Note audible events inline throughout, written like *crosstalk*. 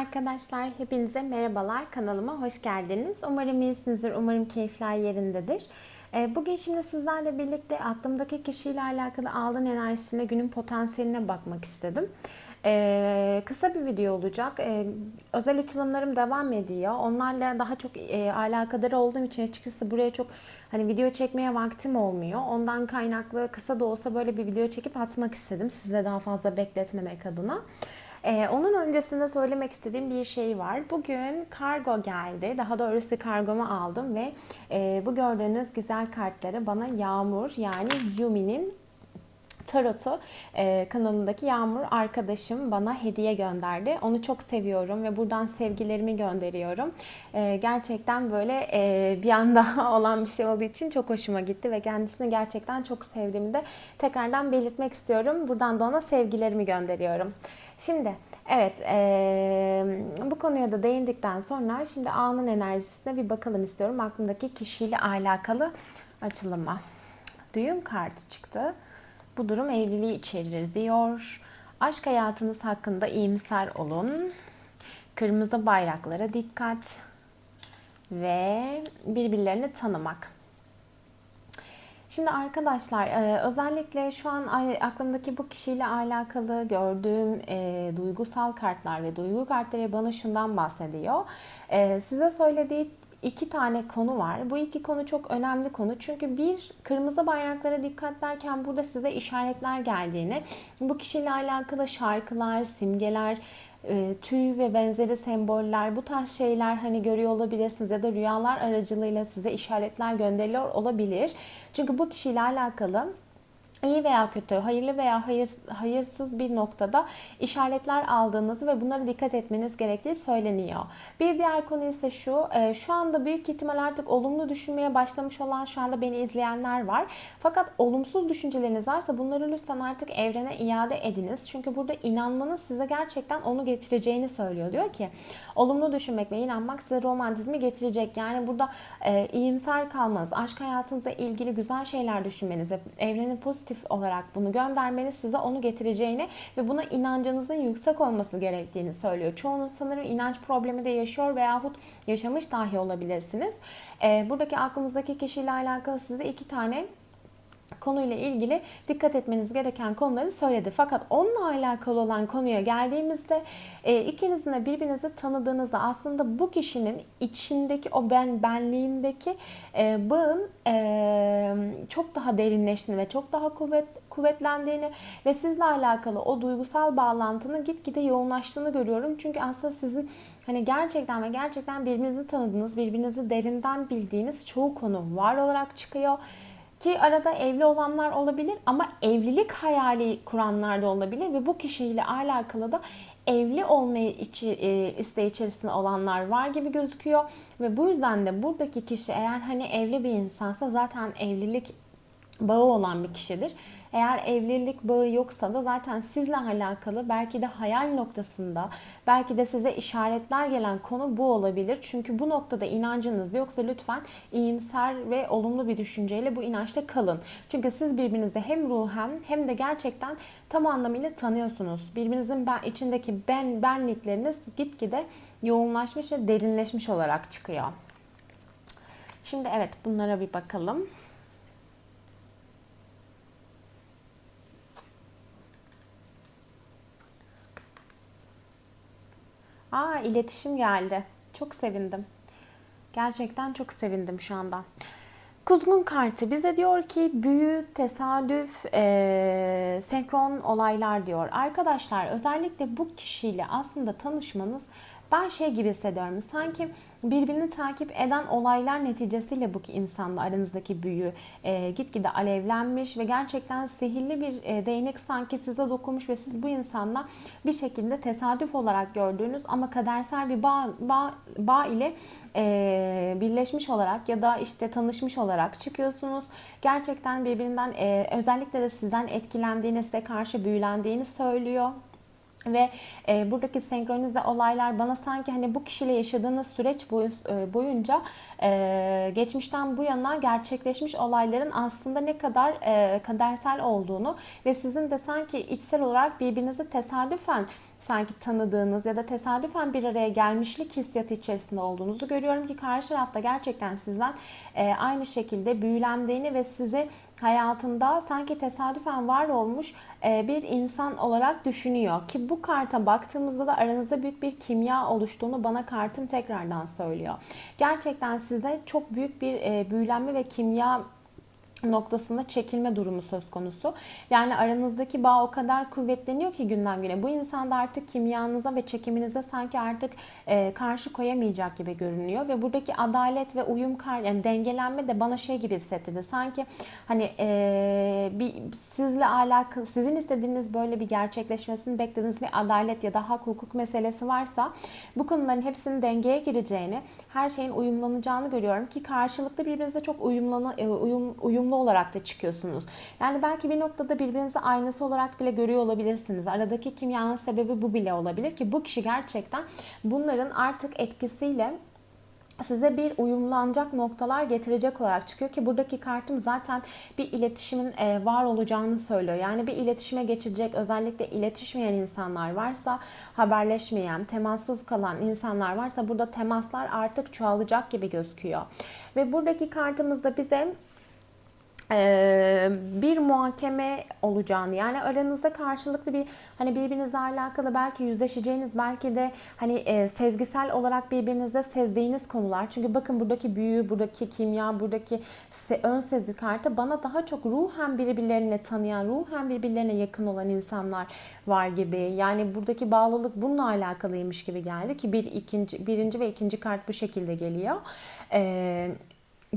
Arkadaşlar hepinize merhabalar. Kanalıma hoş geldiniz. Umarım iyisinizdir. Umarım keyifler yerindedir. Ee, Bugün şimdi sizlerle birlikte aklımdaki kişiyle alakalı aldığın enerjisine, günün potansiyeline bakmak istedim. Ee, kısa bir video olacak. Ee, özel açılımlarım devam ediyor. Onlarla daha çok e, alakadar olduğum için açıkçası buraya çok hani video çekmeye vaktim olmuyor. Ondan kaynaklı kısa da olsa böyle bir video çekip atmak istedim. Size daha fazla bekletmemek adına. Ee, onun öncesinde söylemek istediğim bir şey var. Bugün kargo geldi. Daha doğrusu kargomu aldım ve e, bu gördüğünüz güzel kartları bana Yağmur yani Yumi'nin Tarot'u e, kanalındaki Yağmur arkadaşım bana hediye gönderdi. Onu çok seviyorum ve buradan sevgilerimi gönderiyorum. E, gerçekten böyle e, bir anda *laughs* olan bir şey olduğu için çok hoşuma gitti ve kendisini gerçekten çok sevdiğimi de tekrardan belirtmek istiyorum. Buradan da ona sevgilerimi gönderiyorum. Şimdi evet e, bu konuya da değindikten sonra şimdi anın enerjisine bir bakalım istiyorum. Aklımdaki kişiyle alakalı açılıma. Düğüm kartı çıktı. Bu durum evliliği içerir diyor. Aşk hayatınız hakkında iyimser olun. Kırmızı bayraklara dikkat. Ve birbirlerini tanımak. Şimdi arkadaşlar e, özellikle şu an aklımdaki bu kişiyle alakalı gördüğüm e, duygusal kartlar ve duygu kartları bana şundan bahsediyor. E, size söylediği iki tane konu var. Bu iki konu çok önemli konu. Çünkü bir kırmızı bayraklara dikkat derken burada size işaretler geldiğini, bu kişiyle alakalı şarkılar, simgeler, tüy ve benzeri semboller bu tarz şeyler hani görüyor olabilirsiniz ya da rüyalar aracılığıyla size işaretler gönderiliyor olabilir. Çünkü bu kişiyle alakalı iyi veya kötü, hayırlı veya hayır, hayırsız bir noktada işaretler aldığınız ve bunlara dikkat etmeniz gerektiği söyleniyor. Bir diğer konu ise şu, e, şu anda büyük ihtimal artık olumlu düşünmeye başlamış olan şu anda beni izleyenler var. Fakat olumsuz düşünceleriniz varsa bunları lütfen artık evrene iade ediniz. Çünkü burada inanmanız size gerçekten onu getireceğini söylüyor. Diyor ki olumlu düşünmek ve inanmak size romantizmi getirecek. Yani burada e, iyimser kalmanız, aşk hayatınızla ilgili güzel şeyler düşünmenizi, evrenin pozitif pozitif olarak bunu göndermeniz size onu getireceğini ve buna inancınızın yüksek olması gerektiğini söylüyor. Çoğunuz sanırım inanç problemi de yaşıyor veyahut yaşamış dahi olabilirsiniz. Buradaki aklınızdaki kişiyle alakalı size iki tane konuyla ilgili dikkat etmeniz gereken konuları söyledi. Fakat onunla alakalı olan konuya geldiğimizde e, ikinizin de birbirinizi tanıdığınızda aslında bu kişinin içindeki o ben benliğindeki e, bağın e, çok daha derinleştiğini ve çok daha kuvvet kuvvetlendiğini ve sizle alakalı o duygusal bağlantının gitgide yoğunlaştığını görüyorum. Çünkü aslında sizin hani gerçekten ve gerçekten birbirinizi tanıdığınız, birbirinizi derinden bildiğiniz çoğu konu var olarak çıkıyor. Ki arada evli olanlar olabilir ama evlilik hayali kuranlar da olabilir ve bu kişiyle alakalı da evli olmayı içi, e, isteği içerisinde olanlar var gibi gözüküyor. Ve bu yüzden de buradaki kişi eğer hani evli bir insansa zaten evlilik bağı olan bir kişidir. Eğer evlilik bağı yoksa da zaten sizle alakalı belki de hayal noktasında belki de size işaretler gelen konu bu olabilir. Çünkü bu noktada inancınız yoksa lütfen iyimser ve olumlu bir düşünceyle bu inançta kalın. Çünkü siz birbirinizde hem ruhen hem de gerçekten tam anlamıyla tanıyorsunuz. Birbirinizin ben, içindeki ben benlikleriniz gitgide yoğunlaşmış ve derinleşmiş olarak çıkıyor. Şimdi evet bunlara bir bakalım. Aa iletişim geldi. Çok sevindim. Gerçekten çok sevindim şu anda. Kuzgun kartı bize diyor ki büyü, tesadüf, e, senkron olaylar diyor. Arkadaşlar özellikle bu kişiyle aslında tanışmanız ben şey gibi hissediyorum. Sanki birbirini takip eden olaylar neticesiyle bu insanla aranızdaki büyü e, gitgide alevlenmiş ve gerçekten sihirli bir e, değnek sanki size dokunmuş ve siz bu insanla bir şekilde tesadüf olarak gördüğünüz ama kadersel bir bağ, bağ, bağ ile e, birleşmiş olarak ya da işte tanışmış olarak çıkıyorsunuz. Gerçekten birbirinden e, özellikle de sizden etkilendiğini, size karşı büyülendiğini söylüyor. Ve e, buradaki senkronize olaylar bana sanki hani bu kişiyle yaşadığınız süreç boy, e, boyunca e, geçmişten bu yana gerçekleşmiş olayların aslında ne kadar e, kadersel olduğunu ve sizin de sanki içsel olarak birbirinizi tesadüfen sanki tanıdığınız ya da tesadüfen bir araya gelmişlik hissiyatı içerisinde olduğunuzu görüyorum ki karşı tarafta gerçekten sizden e, aynı şekilde büyülendiğini ve sizi hayatında sanki tesadüfen var olmuş e, bir insan olarak düşünüyor ki bu karta baktığımızda da aranızda büyük bir kimya oluştuğunu bana kartım tekrardan söylüyor. Gerçekten size çok büyük bir e, büyülenme ve kimya noktasında çekilme durumu söz konusu. Yani aranızdaki bağ o kadar kuvvetleniyor ki günden güne. Bu insanda artık kimyanıza ve çekiminize sanki artık e, karşı koyamayacak gibi görünüyor ve buradaki adalet ve uyum yani dengelenme de bana şey gibi hissettirdi. Sanki hani e, bir sizle alakalı sizin istediğiniz böyle bir gerçekleşmesini beklediğiniz bir adalet ya da hak hukuk meselesi varsa bu konuların hepsinin dengeye gireceğini, her şeyin uyumlanacağını görüyorum ki karşılıklı birbirinizle çok uyumlanı e, uyum uyumlu olarak da çıkıyorsunuz. Yani belki bir noktada birbirinizi aynası olarak bile görüyor olabilirsiniz. Aradaki kimyanın sebebi bu bile olabilir ki bu kişi gerçekten bunların artık etkisiyle size bir uyumlanacak noktalar getirecek olarak çıkıyor ki buradaki kartım zaten bir iletişimin e, var olacağını söylüyor. Yani bir iletişime geçecek özellikle iletişmeyen insanlar varsa haberleşmeyen, temassız kalan insanlar varsa burada temaslar artık çoğalacak gibi gözüküyor. Ve buradaki kartımızda bize bir muhakeme olacağını yani aranızda karşılıklı bir hani birbirinizle alakalı belki yüzleşeceğiniz belki de hani sezgisel olarak birbirinizde sezdiğiniz konular çünkü bakın buradaki büyü buradaki kimya buradaki ön sezgi kartı bana daha çok ruhen birbirlerini tanıyan ruhen birbirlerine yakın olan insanlar var gibi yani buradaki bağlılık bununla alakalıymış gibi geldi ki bir ikinci birinci ve ikinci kart bu şekilde geliyor.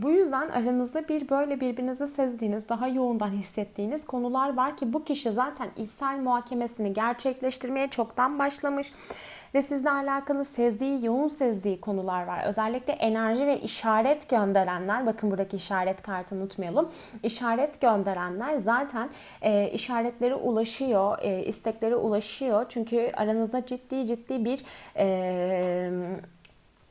Bu yüzden aranızda bir böyle birbirinizi sezdiğiniz, daha yoğundan hissettiğiniz konular var ki bu kişi zaten içsel muhakemesini gerçekleştirmeye çoktan başlamış ve sizle alakalı sezdiği, yoğun sezdiği konular var. Özellikle enerji ve işaret gönderenler, bakın buradaki işaret kartı unutmayalım. İşaret gönderenler zaten e, işaretleri ulaşıyor, e, istekleri ulaşıyor. Çünkü aranızda ciddi ciddi bir e,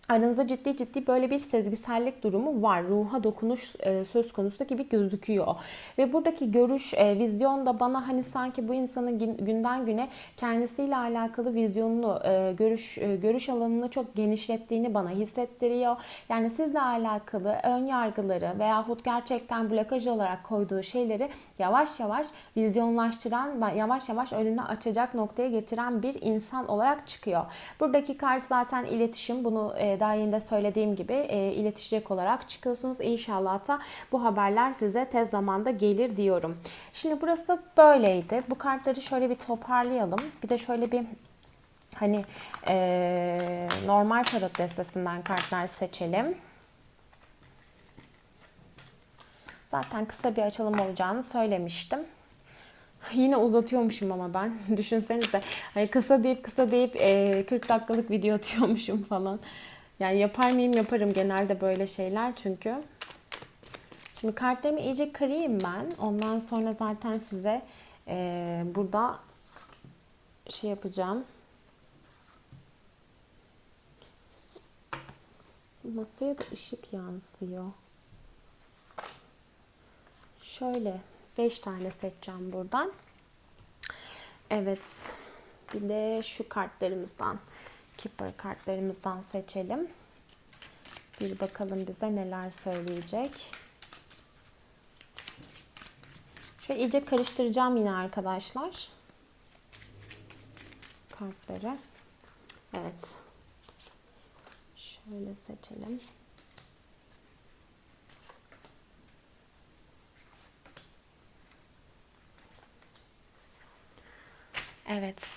aranızda ciddi ciddi böyle bir sezgisellik durumu var. Ruha dokunuş e, söz konusu gibi gözüküyor. Ve buradaki görüş, e, vizyon da bana hani sanki bu insanın günden güne kendisiyle alakalı vizyonunu, e, görüş görüş alanını çok genişlettiğini bana hissettiriyor. Yani sizle alakalı ön yargıları veyahut gerçekten blokaj olarak koyduğu şeyleri yavaş yavaş vizyonlaştıran, yavaş yavaş önüne açacak noktaya getiren bir insan olarak çıkıyor. Buradaki kart zaten iletişim. Bunu daha yeni de söylediğim gibi e, iletişecek olarak çıkıyorsunuz. İnşallah da bu haberler size tez zamanda gelir diyorum. Şimdi burası böyleydi. Bu kartları şöyle bir toparlayalım. Bir de şöyle bir hani e, normal tarot destesinden kartlar seçelim. Zaten kısa bir açılım olacağını söylemiştim. *laughs* Yine uzatıyormuşum ama ben. *laughs* Düşünsenize. Hani kısa deyip kısa deyip e, 40 dakikalık video atıyormuşum falan. Yani yapar mıyım? Yaparım genelde böyle şeyler çünkü. Şimdi kartlarımı iyice kırayım ben. Ondan sonra zaten size e, burada şey yapacağım. Masaya da ışık yansıyor. Şöyle 5 tane seçeceğim buradan. Evet. Bir de şu kartlarımızdan Keeper kartlarımızdan seçelim. Bir bakalım bize neler söyleyecek. Şöyle iyice karıştıracağım yine arkadaşlar. Kartları. Evet. Şöyle seçelim. Evet.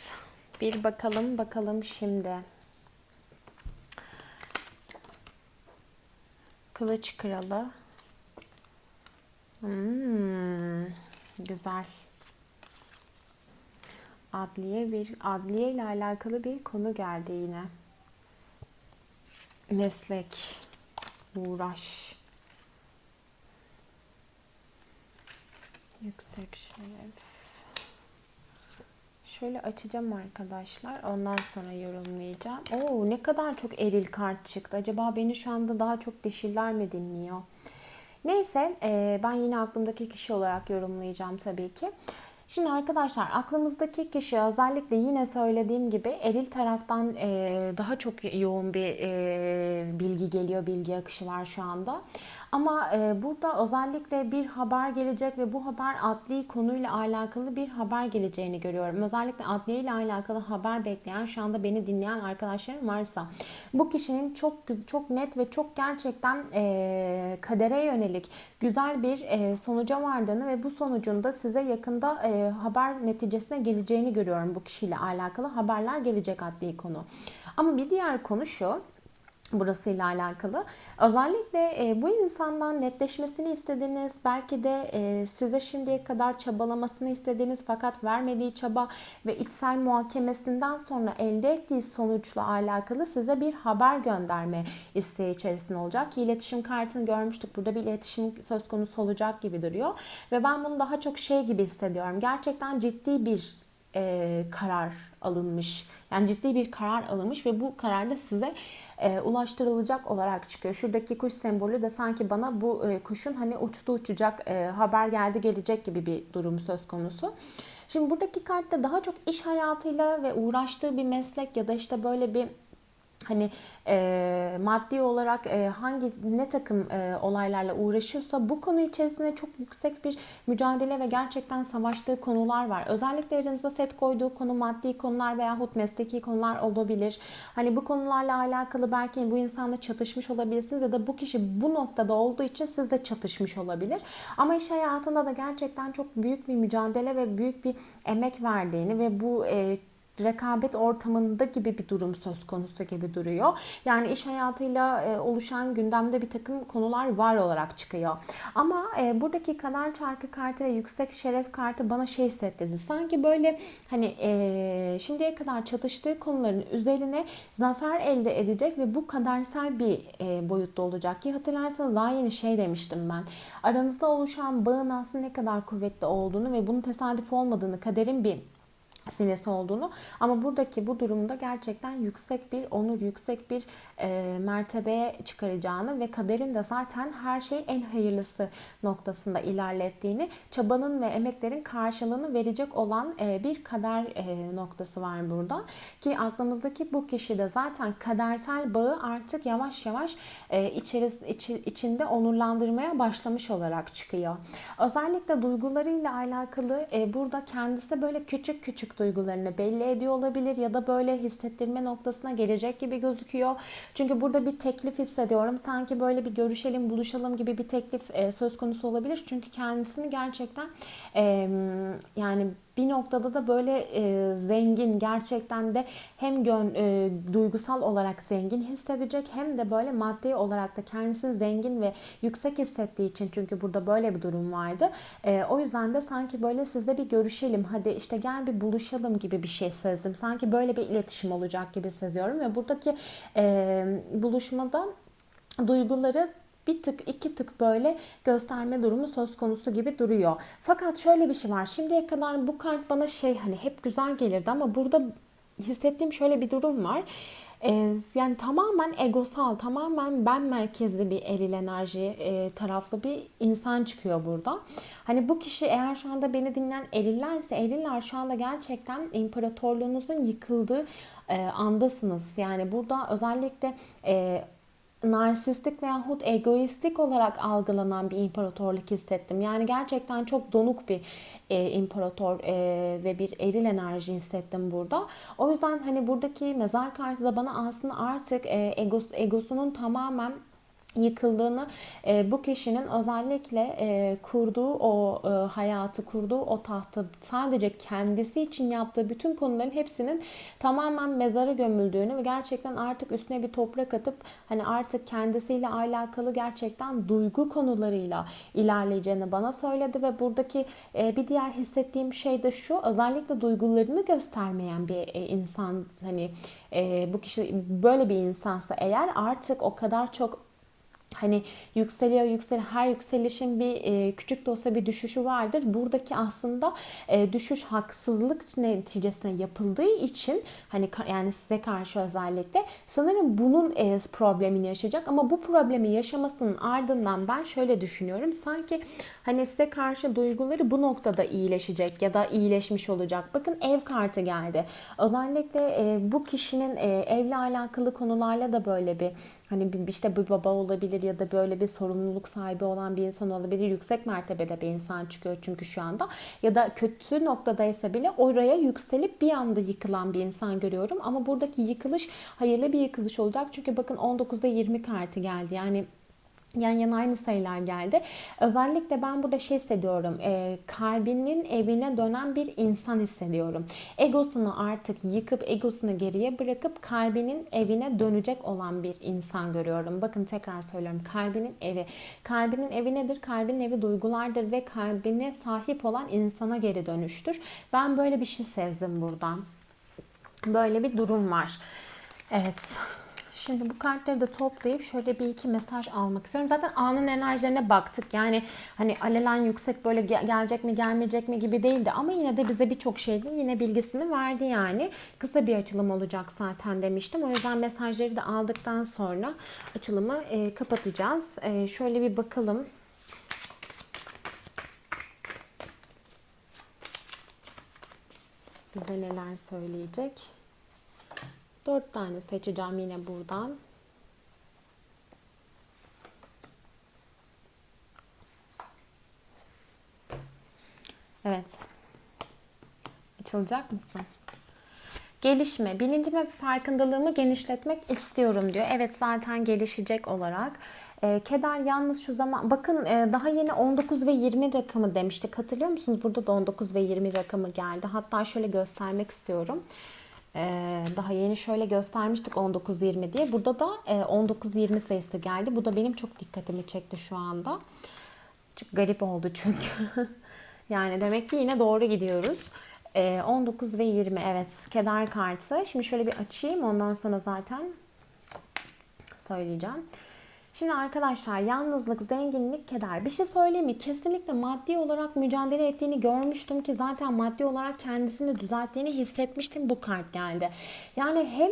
Bir bakalım bakalım şimdi. Kılıç kralı. Hmm, güzel. Adliye bir adliye ile alakalı bir konu geldi yine. Meslek, uğraş. Yüksek şeref. Şöyle açacağım arkadaşlar. Ondan sonra yorumlayacağım. Oo ne kadar çok eril kart çıktı. Acaba beni şu anda daha çok dişiller mi dinliyor? Neyse e, ben yine aklımdaki kişi olarak yorumlayacağım tabii ki. Şimdi arkadaşlar aklımızdaki kişi özellikle yine söylediğim gibi eril taraftan e, daha çok yoğun bir e, bilgi geliyor, bilgi akışı var şu anda. Ama e, burada özellikle bir haber gelecek ve bu haber adli konuyla alakalı bir haber geleceğini görüyorum. Özellikle adliye ile alakalı haber bekleyen şu anda beni dinleyen arkadaşlarım varsa bu kişinin çok çok net ve çok gerçekten e, kadere yönelik güzel bir e, sonuca vardığını ve bu sonucunda size yakında e, haber neticesine geleceğini görüyorum bu kişiyle alakalı haberler gelecek adli konu. Ama bir diğer konu şu burasıyla alakalı. Özellikle e, bu insandan netleşmesini istediğiniz, belki de e, size şimdiye kadar çabalamasını istediğiniz fakat vermediği çaba ve içsel muhakemesinden sonra elde ettiği sonuçla alakalı size bir haber gönderme isteği içerisinde olacak. Ki iletişim kartını görmüştük. Burada bir iletişim söz konusu olacak gibi duruyor. Ve ben bunu daha çok şey gibi hissediyorum. Gerçekten ciddi bir e, karar alınmış. Yani ciddi bir karar alınmış ve bu karar da size e, ulaştırılacak olarak çıkıyor. Şuradaki kuş sembolü de sanki bana bu e, kuşun hani uçtu uçacak e, haber geldi gelecek gibi bir durum söz konusu. Şimdi buradaki kartta daha çok iş hayatıyla ve uğraştığı bir meslek ya da işte böyle bir hani e, maddi olarak e, hangi ne takım e, olaylarla uğraşıyorsa bu konu içerisinde çok yüksek bir mücadele ve gerçekten savaştığı konular var. Özellikle aranızda set koyduğu konu maddi konular veyahut mesleki konular olabilir. Hani bu konularla alakalı belki bu insanla çatışmış olabilirsiniz ya da bu kişi bu noktada olduğu için siz de çatışmış olabilir. Ama iş hayatında da gerçekten çok büyük bir mücadele ve büyük bir emek verdiğini ve bu e, rekabet ortamında gibi bir durum söz konusu gibi duruyor. Yani iş hayatıyla e, oluşan gündemde bir takım konular var olarak çıkıyor. Ama e, buradaki kader çarkı kartı ve yüksek şeref kartı bana şey hissettirdi. Sanki böyle hani e, şimdiye kadar çatıştığı konuların üzerine zafer elde edecek ve bu kadersel bir boyutta olacak ki hatırlarsanız daha yeni şey demiştim ben. Aranızda oluşan bağın aslında ne kadar kuvvetli olduğunu ve bunun tesadüf olmadığını kaderin bir sinesi olduğunu ama buradaki bu durumda gerçekten yüksek bir onur, yüksek bir e, mertebeye çıkaracağını ve kaderin de zaten her şey en hayırlısı noktasında ilerlettiğini, çabanın ve emeklerin karşılığını verecek olan e, bir kader e, noktası var burada. Ki aklımızdaki bu kişi de zaten kadersel bağı artık yavaş yavaş e, içeris, iç, içinde onurlandırmaya başlamış olarak çıkıyor. Özellikle duygularıyla alakalı e, burada kendisi böyle küçük küçük duygularını belli ediyor olabilir ya da böyle hissettirme noktasına gelecek gibi gözüküyor. Çünkü burada bir teklif hissediyorum. Sanki böyle bir görüşelim, buluşalım gibi bir teklif e, söz konusu olabilir. Çünkü kendisini gerçekten e, yani bir noktada da böyle e, zengin gerçekten de hem gön, e, duygusal olarak zengin hissedecek hem de böyle maddi olarak da kendisini zengin ve yüksek hissettiği için çünkü burada böyle bir durum vardı. E, o yüzden de sanki böyle sizle bir görüşelim hadi işte gel bir buluşalım gibi bir şey sezdim. Sanki böyle bir iletişim olacak gibi seziyorum ve buradaki e, buluşmada duyguları bir tık iki tık böyle gösterme durumu söz konusu gibi duruyor. Fakat şöyle bir şey var. Şimdiye kadar bu kart bana şey hani hep güzel gelirdi ama burada hissettiğim şöyle bir durum var. Ee, yani tamamen egosal, tamamen ben merkezli bir eril enerji e, taraflı bir insan çıkıyor burada. Hani bu kişi eğer şu anda beni dinleyen erillerse, eriller şu anda gerçekten imparatorluğunuzun yıkıldığı e, andasınız. Yani burada özellikle e, narsistik veyahut egoistik olarak algılanan bir imparatorluk hissettim. Yani gerçekten çok donuk bir e, imparator e, ve bir eril enerji hissettim burada. O yüzden hani buradaki mezar kartı da bana aslında artık e, egos, egosunun tamamen yıkıldığını e, bu kişinin özellikle e, kurduğu o e, hayatı kurduğu o tahtı sadece kendisi için yaptığı bütün konuların hepsinin tamamen mezara gömüldüğünü ve gerçekten artık üstüne bir toprak atıp hani artık kendisiyle alakalı gerçekten duygu konularıyla ilerleyeceğini bana söyledi ve buradaki e, bir diğer hissettiğim şey de şu özellikle duygularını göstermeyen bir e, insan hani e, bu kişi böyle bir insansa eğer artık o kadar çok hani yükseliyor yükseliyor her yükselişin bir e, küçük de olsa bir düşüşü vardır. Buradaki aslında e, düşüş haksızlık neticesinde yapıldığı için hani yani size karşı özellikle sanırım bunun e, problemini yaşayacak ama bu problemi yaşamasının ardından ben şöyle düşünüyorum. Sanki hani size karşı duyguları bu noktada iyileşecek ya da iyileşmiş olacak. Bakın ev kartı geldi. Özellikle e, bu kişinin e, evle alakalı konularla da böyle bir hani işte bir baba olabilir ya da böyle bir sorumluluk sahibi olan bir insan olabilir. Yüksek mertebede bir insan çıkıyor çünkü şu anda. Ya da kötü noktadaysa bile oraya yükselip bir anda yıkılan bir insan görüyorum. Ama buradaki yıkılış hayırlı bir yıkılış olacak. Çünkü bakın 19'da 20 kartı geldi. Yani yan yana aynı sayılar geldi. Özellikle ben burada şey hissediyorum. E, kalbinin evine dönen bir insan hissediyorum. Egosunu artık yıkıp egosunu geriye bırakıp kalbinin evine dönecek olan bir insan görüyorum. Bakın tekrar söylüyorum. Kalbinin evi. Kalbinin evi nedir? Kalbinin evi duygulardır ve kalbine sahip olan insana geri dönüştür. Ben böyle bir şey sezdim buradan. Böyle bir durum var. Evet. Şimdi bu kartları da toplayıp şöyle bir iki mesaj almak istiyorum. Zaten anın enerjilerine baktık. Yani hani alelen yüksek böyle gelecek mi gelmeyecek mi gibi değildi. Ama yine de bize birçok şeyin yine bilgisini verdi yani. Kısa bir açılım olacak zaten demiştim. O yüzden mesajları da aldıktan sonra açılımı e, kapatacağız. E, şöyle bir bakalım. Bize neler söyleyecek. Dört tane seçeceğim yine buradan. Evet. Açılacak mısın? Gelişme. Bilincim ve farkındalığımı genişletmek istiyorum diyor. Evet zaten gelişecek olarak. E, keder yalnız şu zaman bakın e, daha yeni 19 ve 20 rakamı demiştik. Hatırlıyor musunuz? Burada da 19 ve 20 rakamı geldi. Hatta şöyle göstermek istiyorum. Ee, daha yeni şöyle göstermiştik 19-20 diye. Burada da 19-20 e, sayısı geldi. Bu da benim çok dikkatimi çekti şu anda. Çok garip oldu çünkü. *laughs* yani demek ki yine doğru gidiyoruz. 19 ee, ve 20 evet keder kartı. Şimdi şöyle bir açayım ondan sonra zaten söyleyeceğim. Şimdi arkadaşlar yalnızlık, zenginlik, keder. Bir şey söyleyeyim mi? Kesinlikle maddi olarak mücadele ettiğini görmüştüm ki zaten maddi olarak kendisini düzelttiğini hissetmiştim. Bu kart geldi. Yani hem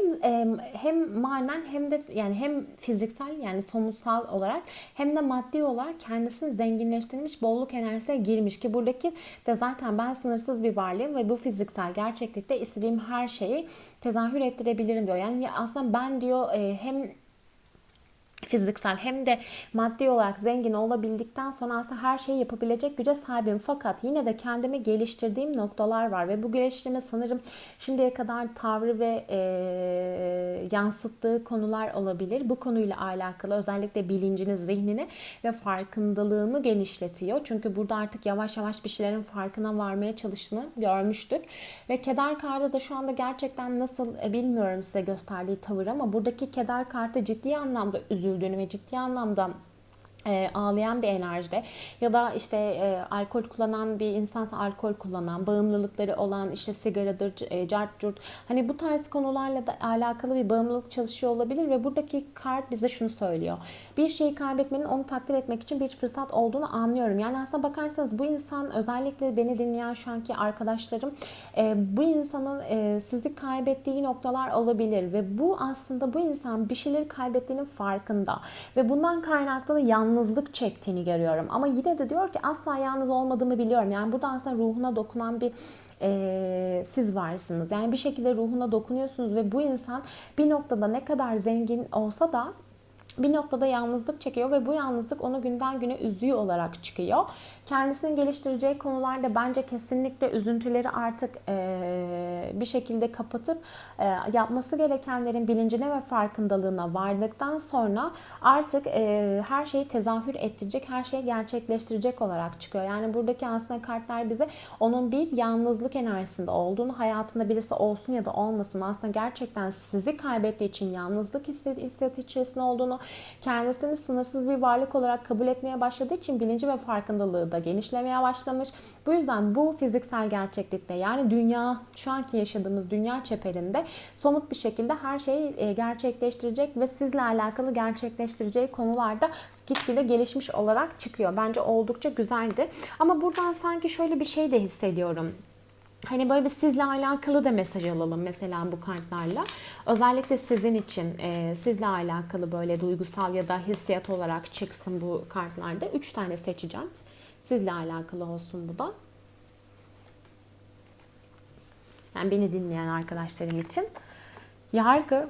hem manen hem de yani hem fiziksel yani somutsal olarak hem de maddi olarak kendisini zenginleştirmiş, bolluk enerjisine girmiş ki buradaki de zaten ben sınırsız bir varlığım ve bu fiziksel gerçeklikte istediğim her şeyi tezahür ettirebilirim diyor. Yani aslında ben diyor hem fiziksel hem de maddi olarak zengin olabildikten sonra aslında her şeyi yapabilecek güce sahibim. Fakat yine de kendimi geliştirdiğim noktalar var ve bu geliştirme sanırım şimdiye kadar tavrı ve e, yansıttığı konular olabilir. Bu konuyla alakalı özellikle bilincini, zihnini ve farkındalığını genişletiyor. Çünkü burada artık yavaş yavaş bir şeylerin farkına varmaya çalıştığını görmüştük. Ve keder kartı da şu anda gerçekten nasıl e, bilmiyorum size gösterdiği tavır ama buradaki keder kartı ciddi anlamda üzüldü üzüldüğünü ve ciddi anlamda e, ağlayan bir enerjide ya da işte e, alkol kullanan bir insansa alkol kullanan, bağımlılıkları olan işte sigaradır, e, cart curt hani bu tarz konularla da alakalı bir bağımlılık çalışıyor olabilir ve buradaki kart bize şunu söylüyor. Bir şeyi kaybetmenin onu takdir etmek için bir fırsat olduğunu anlıyorum. Yani aslında bakarsanız bu insan özellikle beni dinleyen şu anki arkadaşlarım e, bu insanın e, sizi kaybettiği noktalar olabilir ve bu aslında bu insan bir şeyleri kaybettiğinin farkında ve bundan kaynaklı da yalnız yalnızlık çektiğini görüyorum. Ama yine de diyor ki asla yalnız olmadığımı biliyorum. Yani burada aslında ruhuna dokunan bir e, siz varsınız. Yani bir şekilde ruhuna dokunuyorsunuz ve bu insan bir noktada ne kadar zengin olsa da bir noktada yalnızlık çekiyor ve bu yalnızlık onu günden güne üzüyor olarak çıkıyor. Kendisini geliştireceği konularda bence kesinlikle üzüntüleri artık e, bir şekilde kapatıp e, yapması gerekenlerin bilincine ve farkındalığına vardıktan sonra artık e, her şeyi tezahür ettirecek, her şeyi gerçekleştirecek olarak çıkıyor. Yani buradaki aslında kartlar bize onun bir yalnızlık enerjisinde olduğunu, hayatında birisi olsun ya da olmasın aslında gerçekten sizi kaybettiği için yalnızlık hisseti içerisinde olduğunu Kendisini sınırsız bir varlık olarak kabul etmeye başladığı için bilinci ve farkındalığı da genişlemeye başlamış. Bu yüzden bu fiziksel gerçeklikte yani dünya şu anki yaşadığımız dünya çeperinde somut bir şekilde her şeyi e, gerçekleştirecek ve sizle alakalı gerçekleştireceği konularda gitgide gelişmiş olarak çıkıyor. Bence oldukça güzeldi. Ama buradan sanki şöyle bir şey de hissediyorum. Hani böyle bir sizle alakalı da mesaj alalım mesela bu kartlarla. Özellikle sizin için e, sizle alakalı böyle duygusal ya da hissiyat olarak çıksın bu kartlarda. Üç tane seçeceğim. Sizle alakalı olsun bu da. Yani beni dinleyen arkadaşlarım için. Yargı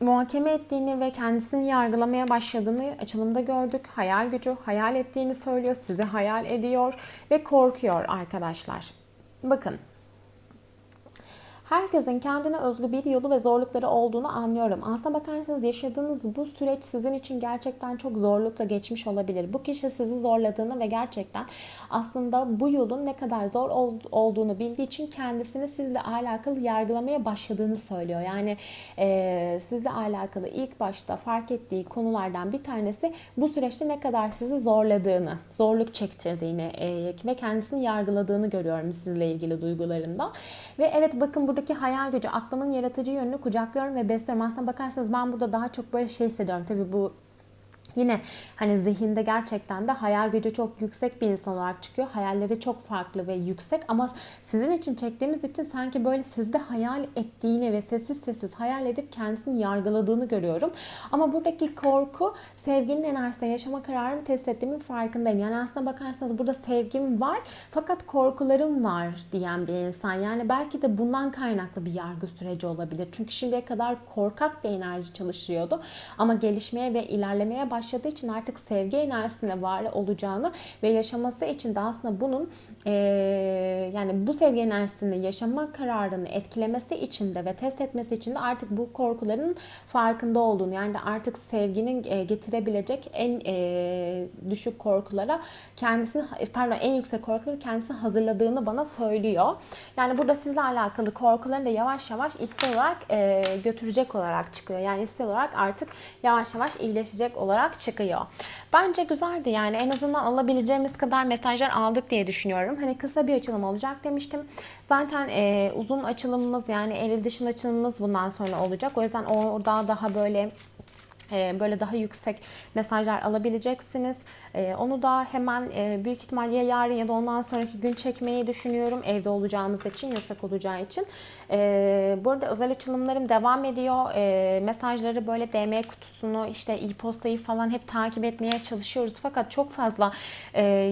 muhakeme ettiğini ve kendisini yargılamaya başladığını açılımda gördük. Hayal gücü hayal ettiğini söylüyor, sizi hayal ediyor ve korkuyor arkadaşlar. Bakın Herkesin kendine özgü bir yolu ve zorlukları olduğunu anlıyorum. Aslına bakarsanız yaşadığınız bu süreç sizin için gerçekten çok zorlukla geçmiş olabilir. Bu kişi sizi zorladığını ve gerçekten aslında bu yolun ne kadar zor olduğunu bildiği için kendisini sizle alakalı yargılamaya başladığını söylüyor. Yani e, sizle alakalı ilk başta fark ettiği konulardan bir tanesi bu süreçte ne kadar sizi zorladığını, zorluk çektirdiğini e, ve kendisini yargıladığını görüyorum sizle ilgili duygularında. Ve evet bakın burada buradaki hayal gücü, aklımın yaratıcı yönünü kucaklıyorum ve besliyorum. Aslında bakarsanız ben burada daha çok böyle şey hissediyorum. Tabii bu Yine hani zihinde gerçekten de hayal gücü çok yüksek bir insan olarak çıkıyor. Hayalleri çok farklı ve yüksek ama sizin için çektiğimiz için sanki böyle sizde hayal ettiğini ve sessiz sessiz hayal edip kendisini yargıladığını görüyorum. Ama buradaki korku sevginin enerjisine yaşama kararımı test ettiğimin farkındayım. Yani aslında bakarsanız burada sevgim var fakat korkularım var diyen bir insan. Yani belki de bundan kaynaklı bir yargı süreci olabilir. Çünkü şimdiye kadar korkak bir enerji çalışıyordu. Ama gelişmeye ve ilerlemeye baş başladığı için artık sevgi enerjisinde var olacağını ve yaşaması için de aslında bunun e, yani bu sevgi enerjisini yaşama kararını etkilemesi için de ve test etmesi için de artık bu korkuların farkında olduğunu yani de artık sevginin getirebilecek en e, düşük korkulara kendisini pardon en yüksek korkuları kendisini hazırladığını bana söylüyor. Yani burada sizle alakalı korkuların da yavaş yavaş içsel olarak e, götürecek olarak çıkıyor. Yani içsel olarak artık yavaş yavaş iyileşecek olarak olarak çıkıyor. Bence güzeldi yani en azından alabileceğimiz kadar mesajlar aldık diye düşünüyorum. Hani kısa bir açılım olacak demiştim. Zaten e, uzun açılımımız yani eril dışın açılımımız bundan sonra olacak. O yüzden orada daha böyle e, böyle daha yüksek mesajlar alabileceksiniz. E, onu da hemen e, büyük ihtimal ya yarın ya da ondan sonraki gün çekmeyi düşünüyorum. Evde olacağımız için, yasak olacağı için. Bu arada özel açılımlarım devam ediyor. Mesajları böyle DM kutusunu, işte e-postayı falan hep takip etmeye çalışıyoruz. Fakat çok fazla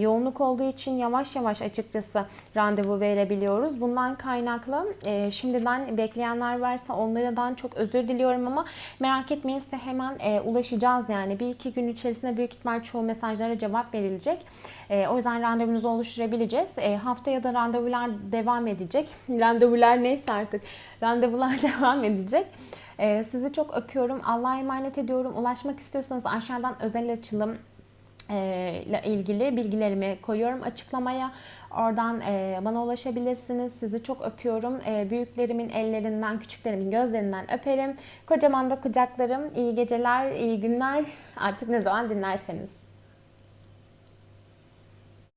yoğunluk olduğu için yavaş yavaş açıkçası randevu verebiliyoruz. Bundan kaynaklı şimdiden bekleyenler varsa onlardan çok özür diliyorum ama merak etmeyin size hemen e, ulaşacağız yani. Bir iki gün içerisinde büyük ihtimal çoğu mesajlara cevap verilecek. E, o yüzden randevunuzu oluşturabileceğiz. E, haftaya da randevular devam edecek. *laughs* randevular neyse artık. Randevular *laughs* devam edecek. E, sizi çok öpüyorum. Allah'a emanet ediyorum. Ulaşmak istiyorsanız aşağıdan özel açılım ile ilgili bilgilerimi koyuyorum açıklamaya. Oradan bana ulaşabilirsiniz. Sizi çok öpüyorum. Büyüklerimin ellerinden, küçüklerimin gözlerinden öperim. Kocaman da kucaklarım. İyi geceler, iyi günler. Artık ne zaman dinlerseniz.